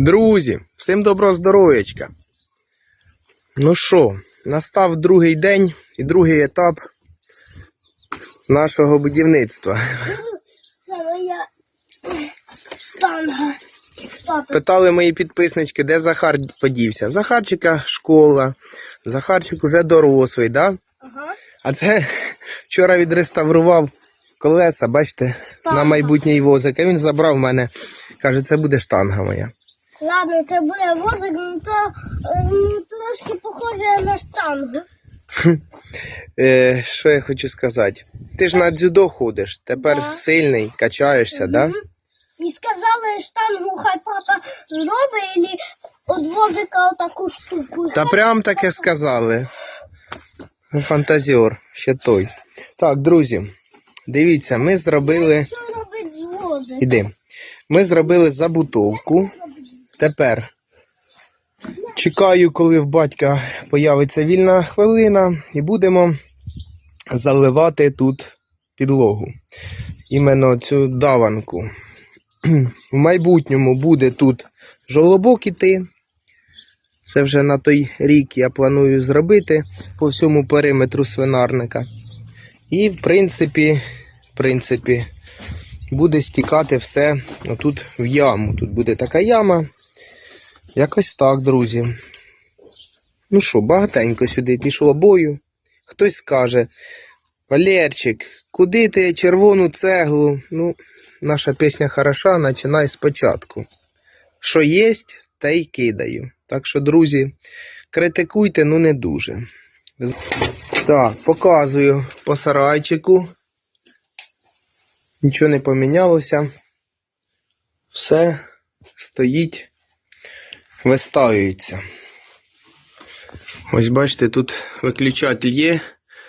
Друзі, всім доброго здоров'ячка. Ну що, настав другий день і другий етап нашого будівництва. Це моя штанга. Папа, Питали мої підписнички, де Захар подівся. В Захарчика школа, Захарчик уже дорослий, да? ага. А це вчора відреставрував колеса, бачите, Штанга. на майбутній возик. А він забрав в мене. Каже, це буде штанга моя. Ладно, це буде возик, ну то е, ну, трошки похоже на штангу. Е, що я хочу сказати? Ти ж на дзюдо ходиш, тепер Да. сильний, качаєшся, да? Мгм. І сказали, штангу хай папа зробить і від возика отаку штуку. Та прям таке сказали. Ну, Фантазіор, ще той. Так, друзі, дивіться, ми зробили. Що робить з возика? Іди. Ми зробили забутовку. Тепер чекаю, коли в батька появиться вільна хвилина, і будемо заливати тут підлогу. Іменно цю даванку. В майбутньому буде тут жолобок іти. Це вже на той рік я планую зробити по всьому периметру свинарника. І в принципі, в принципі, буде стікати все отут в яму. Тут буде така яма. Якось так, друзі. Ну що, багатенько сюди пішло бою. Хтось скаже, Валерчик, куди ти червону цеглу? Ну, наша пісня хороша, починай спочатку. Що єсть, те й кидаю. Так що, друзі, критикуйте, ну не дуже. Так, показую по сарайчику. Нічого не помінялося. Все стоїть, виставюється. Ось бачите, тут виключатель є,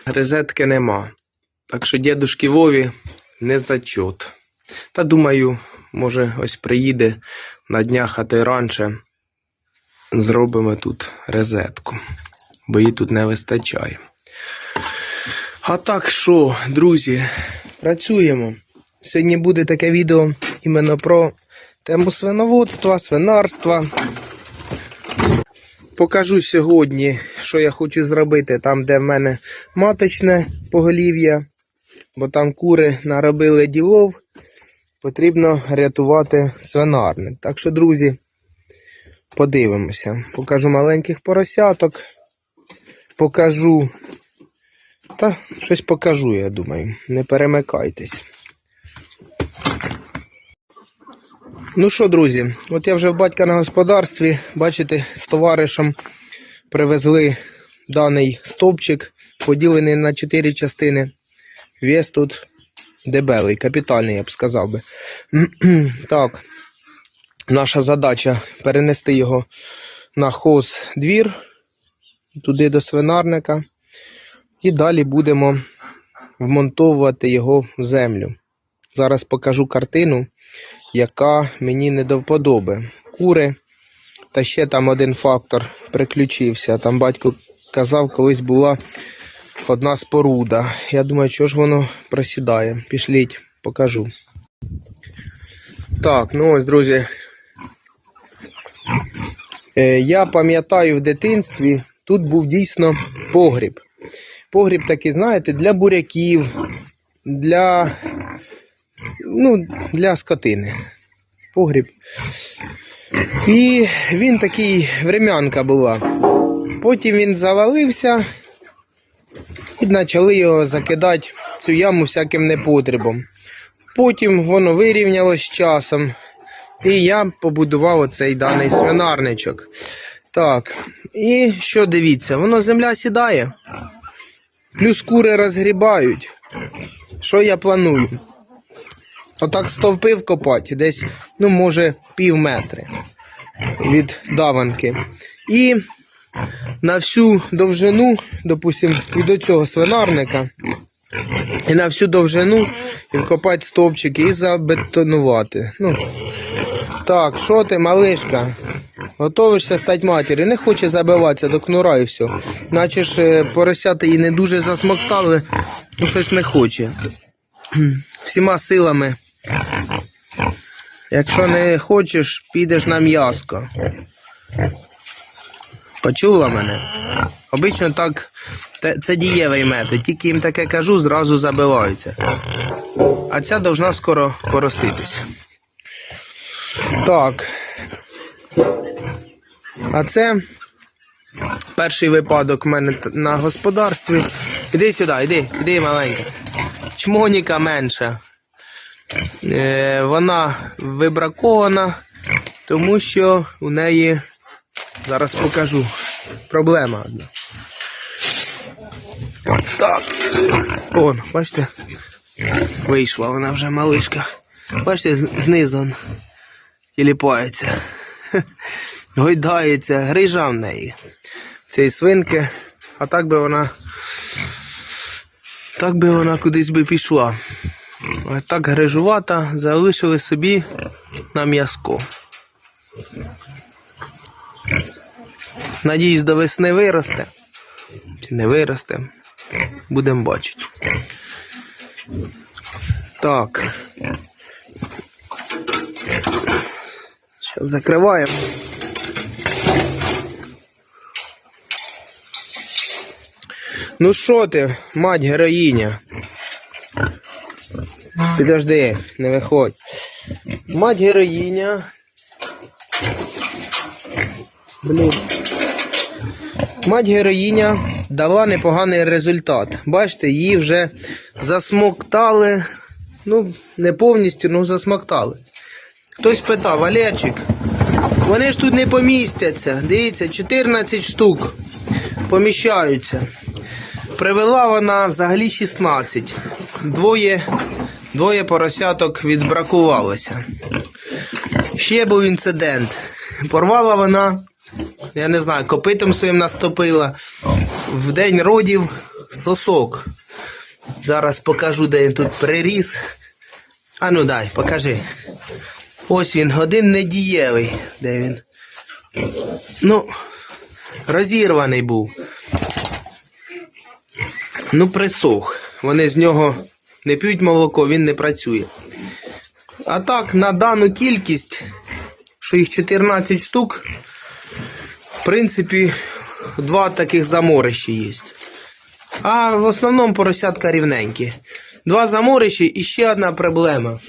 розетки нема. Так що дідушки Вові не зачот. Та думаю, може ось приїде на днях, а то й раніше зробимо тут розетку, бо її тут не вистачає. А так що, друзі, працюємо. Сьогодні буде таке відео іменно про тему свиноводства, свинарства. Покажу сьогодні, що я хочу зробити там, де в мене маточне поголів'я, бо там кури наробили ділов, потрібно рятувати свинарник. Так що, друзі, подивимося. Покажу маленьких поросяток, покажу. Та щось покажу, я думаю. Не перемикайтесь. Ну що, друзі, от я вже в батька на господарстві, бачите, з товаришем привезли даний стовпчик, поділений на 4 частини. Вес тут дебелий, капітальний, я б сказав би. так, наша задача перенести його на хоз двір, туди до свинарника. І далі будемо вмонтовувати його в землю. Зараз покажу картину, яка мені не до вподоби. Кури, та ще там один фактор приключився. Там батько казав, колись була одна споруда. Я думаю, що ж воно просідає. Пішліть, покажу. Так, ну ось, друзі. Е, Я пам'ятаю в дитинстві, тут був дійсно погріб. Погріб такий, знаєте, для буряків, для, ну, для скотини. Погріб. І він такий врем'янка була. Потім він завалився і почали його закидати цю яму всяким непотребом. Потім воно вирівнялось часом. І я побудував оцей даний свинарничок. Так, і що дивіться, воно земля сідає. Плюс кури розгрібають. Що я планую? Отак стовпи вкопати, десь, ну, може, пів метри від даванки. І на всю довжину, допустим, від оцього свинарника, і на всю довжину і вкопати стовпчики і забетонувати. Ну, так, що ти, малишка? Готовишся стати матір'ю, не хоче забиватися до кнура і все. Наче ж е, поросята її не дуже засмоктали, ну щось не хоче. Всіма силами Якщо не хочеш, підеш на м'яско. Почула мене? Обично так, це дієвий метод. Тільки їм таке кажу, зразу забиваються. А ця должна скоро пороситись. Так. А це перший випадок в мене на господарстві. Іди сюди, іди, іди маленька. Чмоніка менша. Е, вона вибракована, тому що у неї, зараз покажу, проблема одна. Так. Вон, бачите? Вийшла вона вже малишка. Бачите, знизу тіліпається. Гойдається, грижа в неї. Цієї свинки. А так би вона. Так би вона кудись би пішла. А так грижувата, залишили собі на м'язко. Надіюсь, до весни виросте. Чи не виросте. Будемо бачити. Так. Зараз закриваємо. Ну що ти, мать героїня? Підожди, не виходь. Мать героїня. Блін. Мать героїня дала непоганий результат. Бачите, її вже засмоктали. Ну, не повністю, ну засмоктали. Хтось питав, Валерчик, вони ж тут не помістяться. Дивіться, 14 штук поміщаються. Привела вона взагалі 16. Двоє, двоє поросяток відбракувалося. Ще був інцидент. Порвала вона, я не знаю, копитом своїм наступила. В день родів сосок. Зараз покажу, де він тут приріс. А ну дай, покажи. Ось він, один недієвий. Де він? Ну, розірваний був. Ну, присох. Вони з нього не п'ють молоко, він не працює. А так, на дану кількість, що їх 14 штук, в принципі, два таких заморища є. А в основному поросятка рівненькі. Два заморища і ще одна проблема.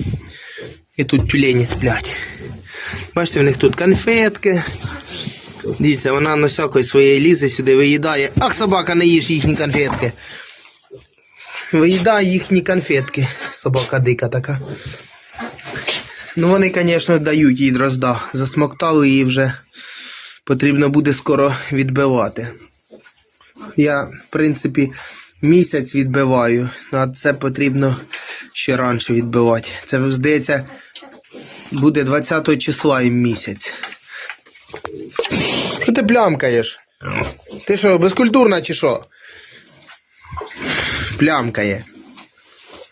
І тут тюлені сплять. Бачите, в них тут конфетки. Дивіться, вона на всякої своєї лізе сюди виїдає. Ах, собака, не їж їхні конфетки. Виїдає їхні конфетки. Собака дика така. Ну вони, звісно, дають їй дрозда. Засмоктали її вже. Потрібно буде скоро відбивати. Я, в принципі, місяць відбиваю, а це потрібно ще раніше відбивати. Це, здається, буде 20 числа їм місяць. Що ти плямкаєш? Ти що, безкультурна чи що? Плямкає.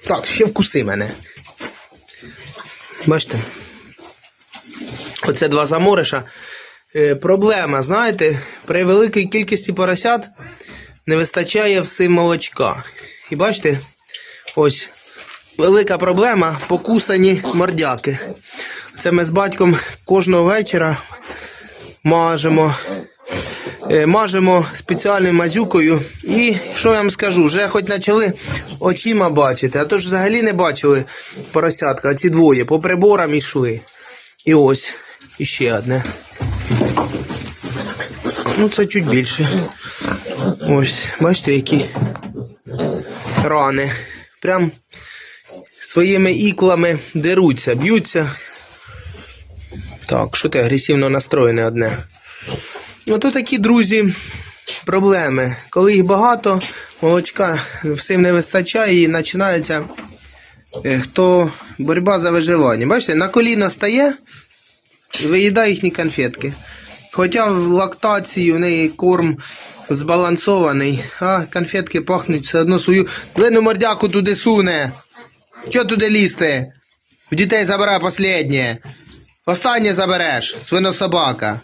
Так, ще вкуси мене. Бачите? Оце два замориша. Е, проблема, знаєте, при великій кількості поросят не вистачає всім молочка. І бачите, ось велика проблема покусані мордяки. Це ми з батьком кожного вечора мажемо. Е, Мажемо спеціальною мазюкою. І що я вам скажу, вже хоч почали очима бачити, а то ж взагалі не бачили поросятка, а ці двоє по приборам йшли. І ось іще одне. Ну, це чуть більше. Ось, бачите, які рани. Прям своїми іклами деруться, б'ються. Так, що ти агресивно настроєне одне. Ну, то такі, друзі, проблеми. Коли їх багато, молочка всім не вистачає і починається е, хто боротьба за виживання. Бачите, на коліно стає виїдає їхні конфетки. Хоча в лактації в неї корм збалансований, а конфетки пахнуть все одно свою. Длину мордяку туди суне. Що туди лізти? У дітей забирай останнє. Останнє забереш, свинособака.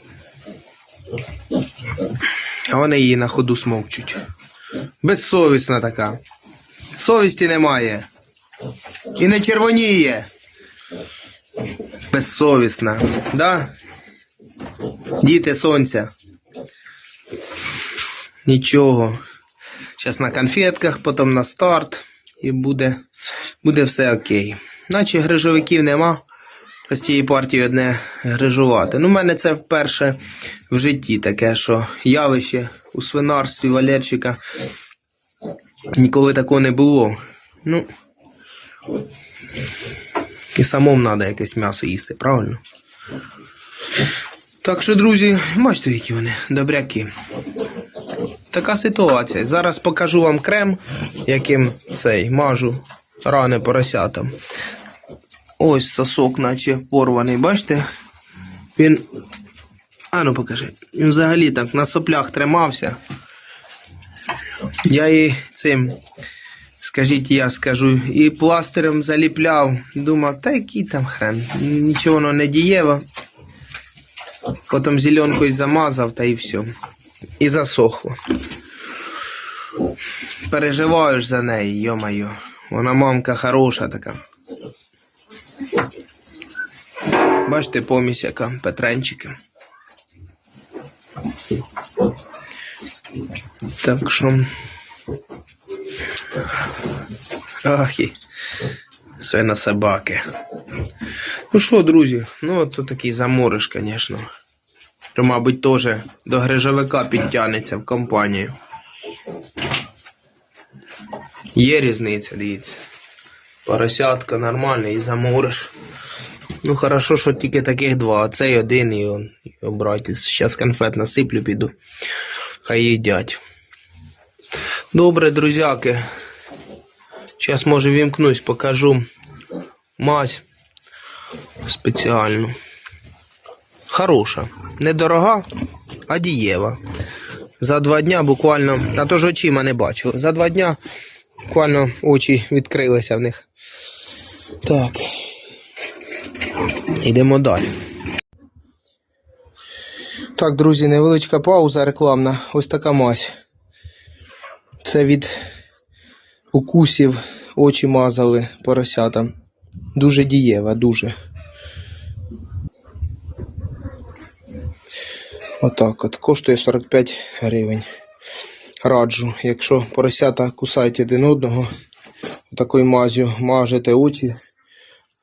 А вони її на ходу смокчуть. Безсовісна така. Совісті немає. І не червоніє. Безсовісна. Да? Діти сонця. Нічого. Зараз на конфетках, потім на старт. І буде, буде все окей. Наче грижовиків нема. З цієї партії одне грижувати. Ну, в мене це вперше в житті таке, що явище у свинарстві Валерчика ніколи такого не було. Ну, і самому треба якесь м'ясо їсти, правильно? Так що, друзі, бачите, які вони добряки. Така ситуація. Зараз покажу вам крем, яким цей мажу рани поросятам. Ось сосок, наче порваний, бачите? Він. А ну покажи. Він взагалі так на соплях тримався. Я її цим, скажіть, я скажу, і пластирем заліпляв. Думав, та який там хрен, нічого воно не дієво. Потім зеленкою замазав та і все. І засохло. Переживаєш за неї, йо-моє. Вона мамка хороша така. Бачите, помість яка Петренчики. Так що. Ах, і свина собаки. Ну що, друзі, ну тут такий замориш, звісно. То, мабуть, теж до грижовика підтягнеться в компанію. Є різниця, дивіться. Поросятка нормальний і замориш. Ну, хорошо, що тільки таких два, а цей один і он, братець. Зараз конфет насиплю, піду. Хай їдять. Добре, друзяки. Зараз, може, вімкнусь, покажу мазь спеціальну. Хороша. Недорога, а дієва. За два дня буквально, а то ж очима не бачу. За два дня буквально очі відкрилися в них. Так. Йдемо далі. Так, друзі, невеличка пауза рекламна. Ось така мазь. Це від укусів очі мазали поросятам. Дуже дієва, дуже. Отак от. Коштує 45 гривень. Раджу, якщо поросята кусають один одного, такою мазю мажете очі,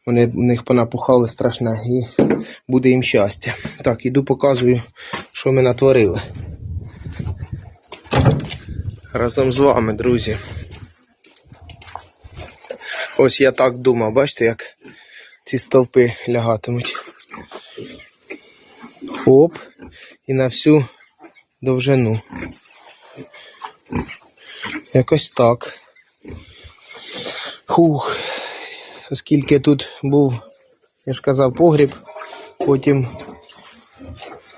вони в них понапухали страшне і буде їм щастя. Так, іду показую, що ми натворили. Разом з вами, друзі. Ось я так думав, бачите, як ці стовпи лягатимуть. Оп, і на всю довжину. Якось так. Хух. Оскільки тут був, я ж казав, погріб, потім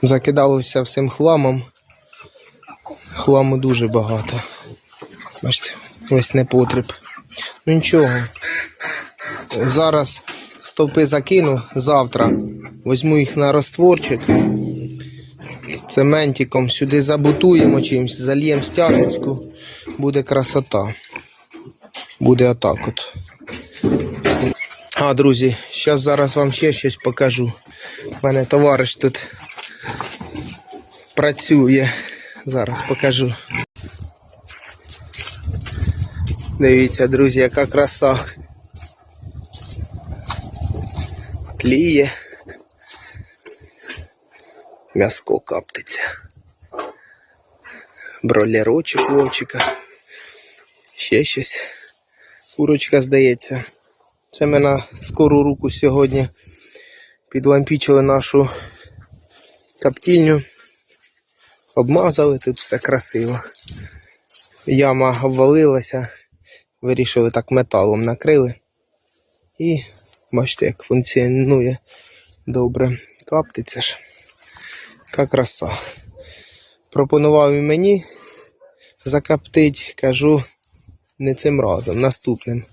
закидалося всім хламом. Хламу дуже багато. Бачите, весь непотріб. Ну нічого. Зараз стовпи закину, завтра візьму їх на розтворчик. Цементиком сюди забутуємо чимось, зальємо стяжечку, буде красота. Буде отак от. А, друзі, зараз зараз вам ще щось покажу. У мене товариш тут працює. Зараз покажу. Дивіться, друзі, яка краса. Тліє. М'яско каптиться. Бролерочок вовчика. Ще щось. Курочка здається. Це ми на скору руку сьогодні підлампічили нашу коптільню. Обмазали, тут все красиво. Яма обвалилася. Вирішили так металом накрили. І бачите, як функціонує добре. Каптиться ж. Яка краса. Пропонував і мені закоптить, кажу, не цим разом, наступним.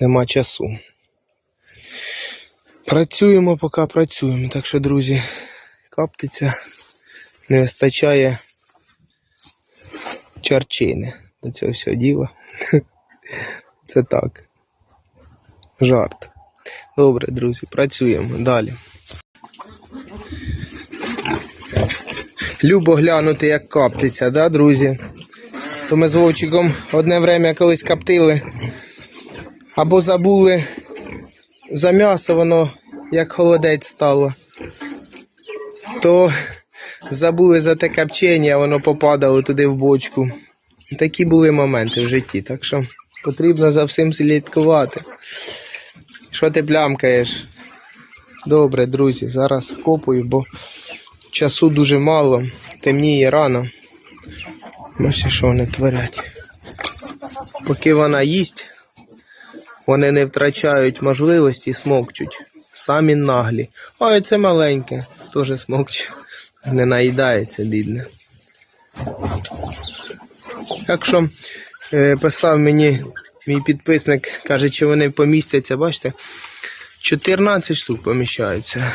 Нема часу. Працюємо, поки працюємо. Так що, друзі, каптиться, не вистачає чарчини до цього всього діла. Це так. Жарт. Добре, друзі, працюємо далі. Любо глянути, як коптиться, да, друзі? То ми з Вовчиком одне время колись коптили. Або забули за м'ясо, воно як холодець стало. То забули за те копчення, воно попадало туди в бочку. Такі були моменти в житті, так що потрібно за всім слідкувати. Що ти плямкаєш? Добре, друзі, зараз вкопую, бо часу дуже мало, темніє рано. Бачите, що вони творять. Поки вона їсть, вони не втрачають можливості смокчуть. Самі наглі. Ой, це маленьке, теж смокче. Не наїдається, бідне. Так що е, писав мені мій підписник, каже, чи вони помістяться, бачите, 14 штук поміщаються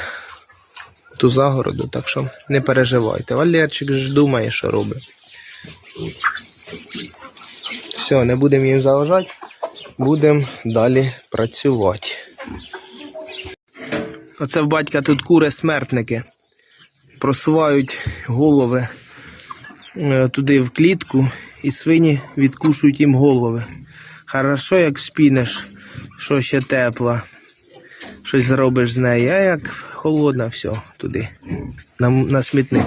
ту загороду, так що не переживайте. Валерчик ж думає, що робить. Все, не будемо їм заважати, будемо далі працювати. Оце в батька тут кури смертники. Просувають голови е, туди в клітку і свині відкушують їм голови. Хорошо, як спінеш, що ще тепла, щось зробиш з неї, а як холодна, все, туди, на, на смітник.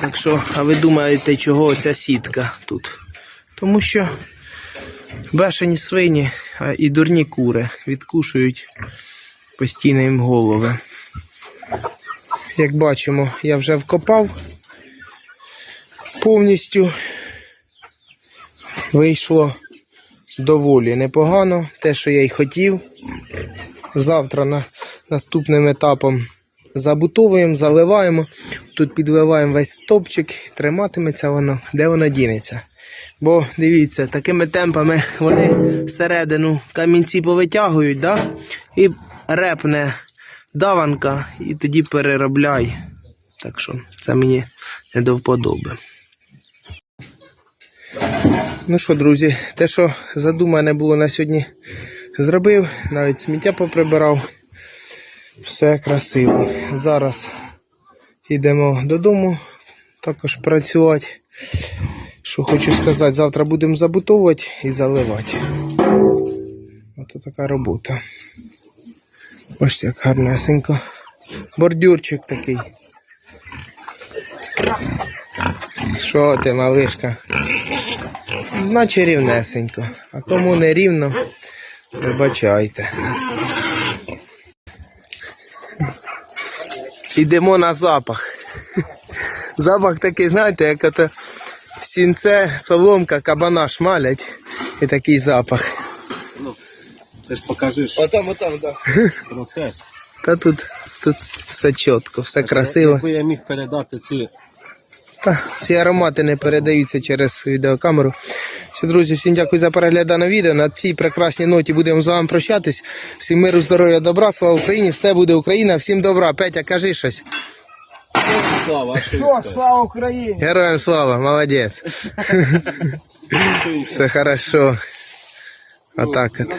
Так що, а ви думаєте, чого ця сітка тут? Тому що бешені свині і дурні кури відкушують постійно їм голови. Як бачимо, я вже вкопав повністю. Вийшло доволі непогано, те, що я й хотів. Завтра на наступним етапом забутовуємо, заливаємо. Тут підливаємо весь топчик, триматиметься воно, де воно дінеться. Бо дивіться, такими темпами вони всередину камінці повитягують, да? і репне даванка, і тоді переробляй. Так що це мені не до вподоби. Ну що, друзі, те, що задумане було на сьогодні, зробив, навіть сміття поприбирав. Все красиво. Зараз йдемо додому, також працювати. Що хочу сказати, завтра будемо забутовувати і заливати. Ось така робота. Бачите, як гарнесенько. Бордюрчик такий. Що ти, малишка? Наче рівнесенько. А кому не рівно, вибачайте. Йдемо на запах. Запах такий, знаєте, як в сінце соломка, кабана шмалять. І такий запах. Ти ж покажеш Отам, отам, так. процес. Та тут, тут все чітко, все красиво. Якби я міг передати ці Та, ці аромати не передаються через відеокамеру. Все, друзі, всім дякую за перегляд даного відео. На цій прекрасній ноті будемо з вами прощатись. Всім миру, здоров'я, добра, слава Україні, все буде Україна, всім добра. Петя, кажи щось. Слава, що слава Україні! Героям слава, молодець. Все хорошо. Отак от.